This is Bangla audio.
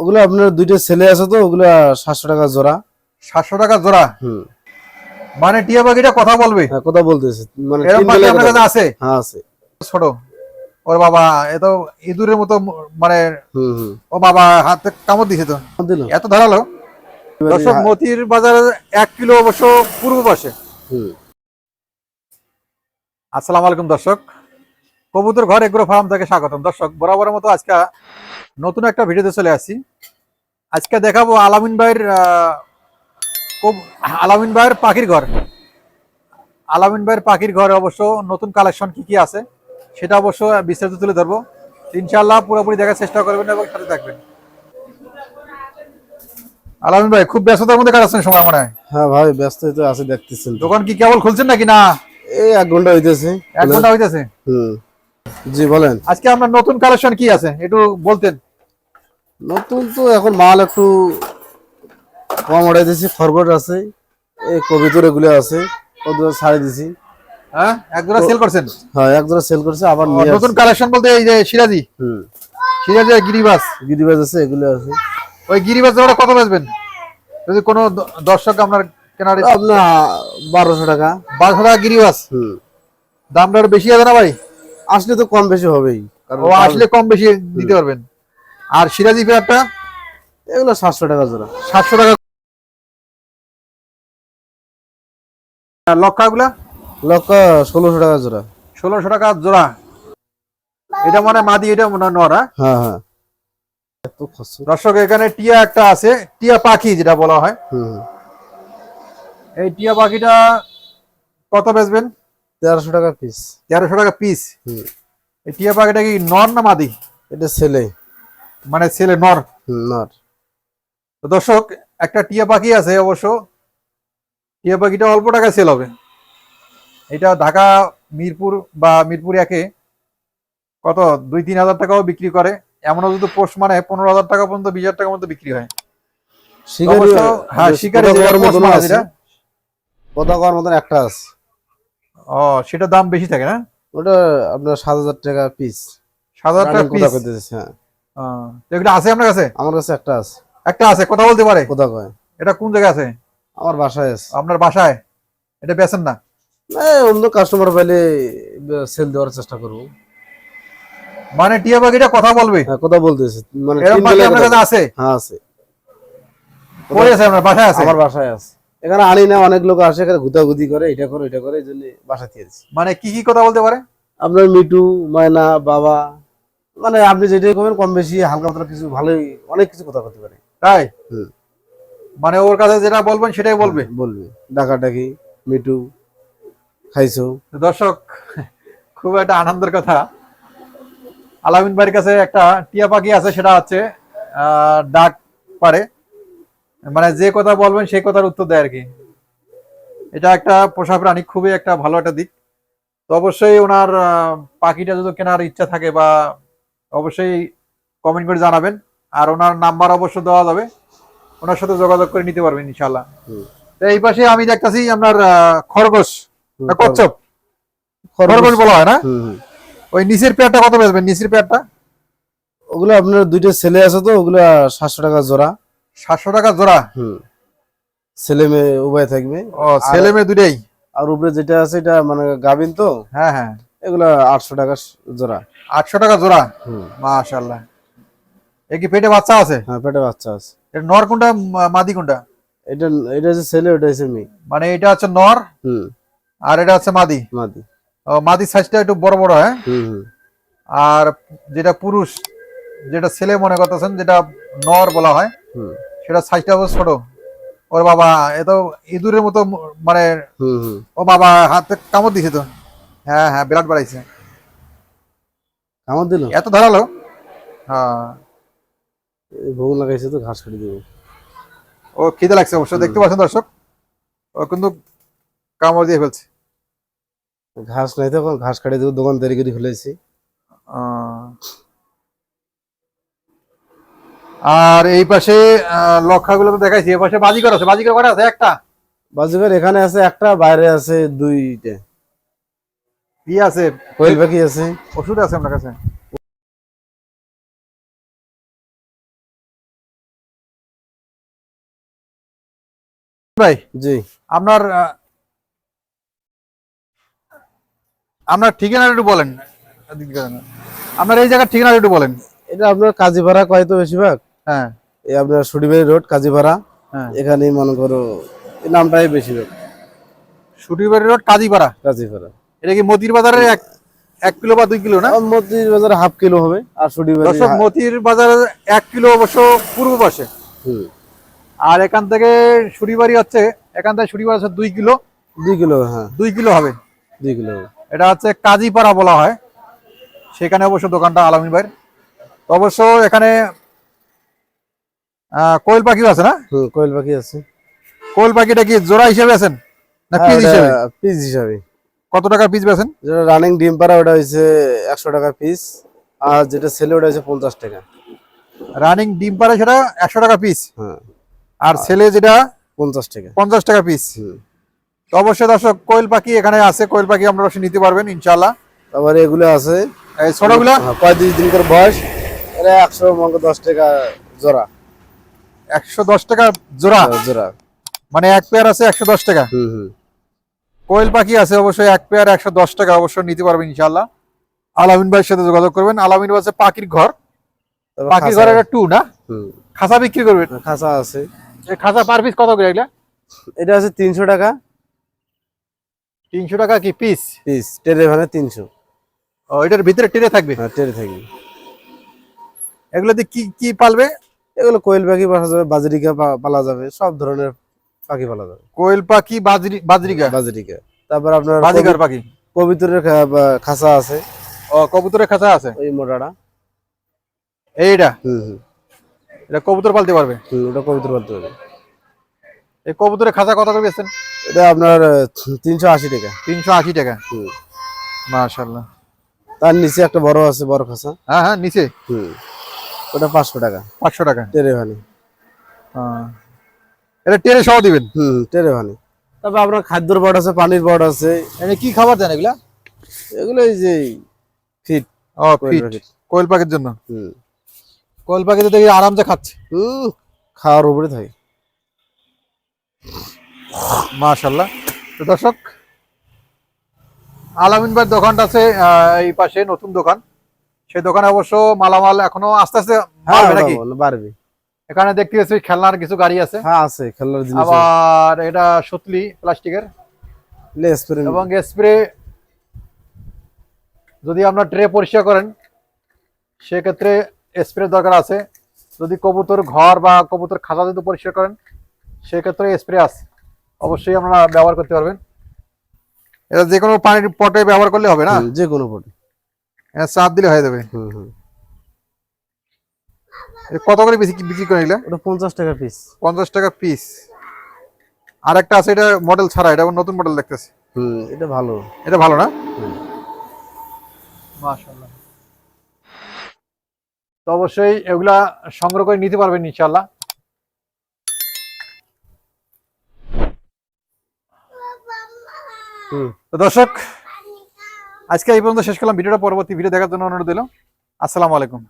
ওগুলো আপনার দুইটা ছেলে আছে তো ওগুলো সাতশো টাকা জোড়া। সাতশো টাকা জোড়া? হুম। মানে টিয়া পাখিটা কথা বলবে? হ্যাঁ কথা বলতেছে। মানে এরকম পাখি আপনার কাছে আছে? হ্যাঁ আছে। ছোট। ওর বাবা এ তো ইঁদুরের মতো মানে ও বাবা হাতে কামড় দিছে তো। দিল। এত ধারালো? দর্শক মতির বাজারে এক কিলো অবশ্য পূর্ব পাশে। হুম। আসসালামু আলাইকুম দর্শক। কবুতর ঘর এগ্রো ফার্ম থেকে স্বাগতম। দর্শক বরাবরের মতো আজকে নতুন একটা ভিডিওতে চলে আসছি। আজকে দেখাবো আলামিন ভাইয়ের আলামিন ভাইয়ের পাখির ঘর। আলামিন ভাইয়ের পাখির ঘরে অবশ্য নতুন কালেকশন কি কি আছে সেটা অবশ্য বিস্তারিত তুলে ধরবো। ইনশাল্লাহ পুরোপুরি দেখার চেষ্টা করবেন এবং সাথে থাকবেন। আলামিন ভাই খুব ব্যস্ততার মধ্যে কাটাচ্ছেন সময় মনে হয়? হ্যাঁ ভাই ব্যস্ত তো আছে দেখতেছেন দোকান কি কেবল খুলছেন নাকি না? এই এক ঘণ্টা হইতেছে। এক ঘণ্টা হইতেছে? হুম। জি বলেন। আজকে আপনার নতুন কালেকশন কি আছে? একটু বলতেন। নতুন তো এখন মাল একটু কম অর্ডার দিয়েছি খরগোট আছে এই কবিতর এগুলো আছে ছাড়ে দিছি হ্যাঁ? এক জোড়া সেল করছেন? হ্যাঁ এক জোড়া সেল করছে আবার নতুন কালেকশন বলতে এই যে সিরাজি? হুম। সিরাজি আর গিরিবাস? আছে এগুলো আছে। ওই গিরিবাস জোড়া কত বেচবেন? যদি কোনো দর্শক আপনার কেনার আপনার বারোশো টাকা। বারোশো টাকা গিরিবাস? হুম। দামটা আরও বেশি আছে না ভাই? আসলে তো কম বেশি হবেই। ও আসলে কম বেশি দিতে পারবেন। আর সিরাজি পেয়ারটা এগুলো সাতশো টাকা জোড়া। সাতশো টাকা আর লক্ষাগুলা? লক্ষ ষোলোশো টাকা জোড়া। ষোলোশো টাকা জোড়া। এটা মানে মাদি এটা মনে হয় হ্যাঁ? হ্যাঁ দর্শক এখানে টিয়া একটা আছে টিয়া পাখি যেটা বলা হয়। এই টিয়া পাখিটা কত বেচবেন? তেরোশো টাকা পিস। তেরোশো টাকা পিস। এই টিয়া পাখিটা কি নর না মাদি? এটা ছেলে। মানে ছেলে নর। নর। দর্শক একটা টিয়া পাখি আছে অবশ্য। টিয়া পাখিটা অল্প টাকায় সেল হবে। এটা ঢাকা মিরপুর বা মিরপুর একে কত? দুই তিন হাজার টাকাও বিক্রি করে। এমনও যদি পোস্ট মানে পনেরো হাজার টাকা পর্যন্ত বিশ হাজার টাকার মধ্যে বিক্রি হয়। হ্যাঁ শিকারি মতন একটা আছে। ও সেটা দাম বেশি থাকে না? ওটা আপনার সাত হাজার টাকা পিস সাত হাজার টাকা পিস হ্যাঁ। আছে আপনার কাছে? আমার কাছে একটা আছে। একটা আছে কথা বলতে পারে। কথা কয়? এটা কোন জায়গায় আছে? আমার বাসায় আছে। আপনার বাসায়? এটা বেচেন না? অন্য কাস্টমার সেল দেওয়ার চেষ্টা করব। মানে টিয়া পাখিটা কথা বলবে? হ্যাঁ কথা বলতেছে। মানে এরকম পাখি আপনার কাছে আছে? হ্যাঁ আছে। আপনার বাসায় আছে? আমার বাসায় আছে। এখানে আনি না অনেক লোক আসে এখানে গুতাগুতি করে এটা করে এটা করে এই জন্য বাসা দিয়েছি মানে কি কি কথা বলতে পারে? আপনার মিটু মায়না বাবা মানে আপনি যেটাই করবেন কম বেশি হালকা পাতলা কিছু ভালোই অনেক কিছু কথা বলতে পারে। তাই? মানে ওর কাছে যেটা বলবেন সেটাই বলবে। বলবে। ডাকাডাকি মিটু খাইছো। দর্শক খুব একটা আনন্দের কথা। আলামিন ভাইয়ের কাছে একটা টিয়া পাখি আছে সেটা হচ্ছে ডাক পারে। মানে যে কথা বলবেন সেই কথার উত্তর দেয় আর কি। এটা একটা পোষা প্রাণী খুবই একটা ভালো একটা দিক। তো অবশ্যই ওনার পাখিটা যদি কেনার ইচ্ছা থাকে বা অবশ্যই কমেন্ট করে জানাবেন। আর ওনার নাম্বার অবশ্য দেওয়া যাবে। ওনার সাথে যোগাযোগ করে নিতে পারবেন ইনশাল্লাহ তো এই পাশে আমি দেখতাছি আপনার খরগোশ। কচ্ছপ। খরগোশ। বলা হয় না। ওই নিচের পেয়ারটা কত বেচবেন? নিচের পেয়ারটা? ওগুলো আপনার দুইটা ছেলে আছে তো ওগুলো সাতশো টাকা জোড়া। সাতশো টাকা জোড়া? হুম। ছেলে মেয়ে উভয় থাকবে। ও ছেলে মেয়ে দুটাই আর উপরে যেটা আছে এটা মানে গাবিন তো। হ্যাঁ হ্যাঁ। এগুলা আটশো টাকা জোড়া। আটশো টাকা জোড়া? মাশাল্লাহ এ কি পেটে বাচ্চা আছে? হ্যাঁ পেটে বাচ্চা আছে। এটা নর কোনটা মাদি কোনটা? এটা এটা হচ্ছে ছেলে ওটা হচ্ছে মেয়ে। মানে এটা হচ্ছে নর? হুম। আর এটা হচ্ছে মাদি? মাদি। ও, মাদির সাইজটা একটু বড় বড় হ্যাঁ? হুম আর যেটা পুরুষ যেটা ছেলে মনে করতেছেন যেটা নর বলা হয় হুম। সেটা সাইজটা ছোট। ওর বাবা এ তো ইঁদুরের মতো মানে ও বাবা হাতে কামড় দিছে তো। হ্যাঁ হ্যাঁ বিরাট বাড়াইছে। আমার দিল? এত ধারালো? হ্যাঁ। ভোগ লাগাইছে তো ঘাস কাটি দেবো। ও খিদে লাগছে অবশ্য দেখতে পাচ্ছেন দর্শক? ও কিন্তু কামড় দিয়ে ফেলছে। ঘাস নাই তো ঘাস কাটি দেবো দোকান তৈরি করে ফেলেছি। আর এই পাশে লক্ষাগুলো তো দেখাইছি এই পাশে বাজিকর আছে বাজিকর কটা আছে? একটা? বাজুকার এখানে আছে একটা বাইরে আছে দুইটা। ই আছে? ওয়েল বাকি আছে? ওষুধ আছে আপনার কাছে? ভাই জি। আপনার আপনার ঠিকানাটা একটু বলেন। আপনার এই জায়গার ঠিকানাটা একটু বলেন। এটা আপনার কাজীপাড়া কয় তো বেশিরভাগ? হ্যাঁ। এই আপনার সুডিবাড়ি রোড কাজীপাড়া। হ্যাঁ। এখানেই মনে করো নামটাই বেশিরভাগ। সুটিবাড়ি রোড কাজীপাড়া? কাজীপাড়া। এটা কি মতির বাজারের এক এক কিলো বা দুই কিলো না? মতির বাজারে হাফ কিলো হবে আর সুডিবাড়ি দর্শক মতির বাজারে এক কিলো অবশ্য পূর্ব পাশে। আর এখান থেকে সুরিবাড়ি হচ্ছে এখান থেকে সুরিবাড়ি হচ্ছে দুই কিলো। দুই কিলো হ্যাঁ। দুই কিলো হবে। দুই কিলো এটা হচ্ছে কাজীপাড়া বলা হয়। সেখানে অবশ্য দোকানটা ভাইয়ের। তো অবশ্য এখানে কোয়েল পাখিও আছে না? কোয়েল পাখি আছে। কোয়েল পাখিটা কি জোড়া হিসেবে আছেন? না হ্যাঁ, পিস হিসেবে? পিস হিসাবে। কত টাকা পিস বেছেন যেটা রানিং ডিম পাড়া ওটা হচ্ছে একশো টাকা পিস আর যেটা ছেলে ওটা হচ্ছে পঞ্চাশ টাকা। রানিং ডিম পারে সেটা একশো টাকা পিস হ্যাঁ। আর ছেলে যেটা পঞ্চাশ টাকা। পঞ্চাশ টাকা পিস তো অবশ্যই দর্শক কোয়েল পাখি এখানে আছে কোয়েল পাখি আপনারা অবশ্যই নিতে পারবেন ইনশাল্লাহ তারপরে এগুলো আছে। এই ছোটগুলা? হ্যাঁ, পঁয়ত্রিশ দিন করে বয়স। এটা একশো মঙ্গ দশ টাকা জোড়া। একশো দশ টাকা জোড়া? জোড়া। মানে এক পেয়ার আছে একশো দশ টাকা। হুম হুম। কোয়েল পাখি আছে অবশ্যই এক পেয়ার একশো দশ টাকা অবশ্যই নিতে পারবেন ইনশাল্লাহ আলামিন ভাইয়ের সাথে যোগাযোগ করবেন। আলামিন ভাই পাখির ঘর। পাখির ঘরের একটা টু না? খাঁচা বিক্রি করবেন? খাঁচা আছে। খাঁচা পার পিস কত করে এগুলা? এটা আছে তিনশো টাকা। তিনশো টাকা কি পিস পিস টেরে ভানে তিনশো। ও এটার ভিতরে টেরে থাকবে? হ্যাঁ টেরে থাকবে। এগুলোতে কি কি পালবে? এগুলো কোয়েল পাখি পালা যাবে বাজারিকা পালা যাবে সব ধরনের পাখি পালা যাবে কোয়েল পাখি বাজরি বাজরিকা? বাজরিকা। তারপর আপনার বাজিকার পাখি? বা- খাঁচা আছে। ও কবুতরের খাঁচা আছে? ওই মোটাটা। এইটা? হুম এটা কবুতর পালতে পারবে? হুম ওটা পবিত্র বলতে হবে এই কবুতরের খাঁচা কত করে বেচছেন? এটা আপনার তিনশো আশি টাকা। তিনশো আশি টাকা? হুম। মাশাল্লাহ তার নিচে একটা বড় আছে বড় খাঁচা। হ্যাঁ হ্যাঁ নিচে? হুম। ওটা পাঁচশো টাকা। পাঁচশো টাকা? টেরে ভানি। হ্যাঁ। এটা টেরে সহ দিবেন। হুম টেরে ভানি তারপর আপনার খাদ্যর বড় আছে পানির বড় আছে। কি খাবার দেন এগুলা? এগুলো এই যে ফিট। ও ফিট। কোয়েল পাখির জন্য? হুম। কোয়েল পাখি তো দেখি আরামসে খাচ্ছে। হুম খাওয়ার উপরে থাকে। মাশাল্লাহ তো দর্শক আলামিন ভাইয়ের দোকানটা আছে এই পাশে নতুন দোকান। সেই দোকানে অবশ্য মালামাল এখনও আস্তে আস্তে হ্যাঁ বাড়বে নাকি? বাড়বে। এখানে দেখতে পাচ্ছি খেলনার কিছু গাড়ি আছে। হ্যাঁ আছে খেলার জিনিস আবার এটা সুতলি প্লাস্টিকের। স্প্রে এবং স্প্রে যদি আপনার ট্রে পরিষ্কার করেন সেক্ষেত্রে স্প্রে দরকার আছে। যদি কবুতর ঘর বা কবুতর খাতা যদি পরিষ্কার করেন সেক্ষেত্রে স্প্রে আছে। অবশ্যই আপনারা ব্যবহার করতে পারবেন। এটা যে কোনো পানির পটে ব্যবহার করলে হবে না? যে কোনো পটে। এটা চাপ দিলে হয়ে যাবে। হুম হুম। কত করে বেশি বিক্রি করে নিলে ওটা পঞ্চাশ টাকা পিস পঞ্চাশ টাকা পিস আর একটা আছে এটা মডেল ছাড়া এটা নতুন মডেল দেখতেছি। হুম এটা ভালো। এটা ভালো না? মাশাআল্লাহ। তো অবশ্যই এগুলা সংগ্রহ করে নিতে পারবেন ইনশাআল্লাহ। হুম তো দর্শক আজকে এই পর্যন্ত শেষ করলাম। ভিডিওটা পরবর্তী ভিডিও দেখার জন্য অনুরোধ দিলাম আসসালামু আলাইকুম।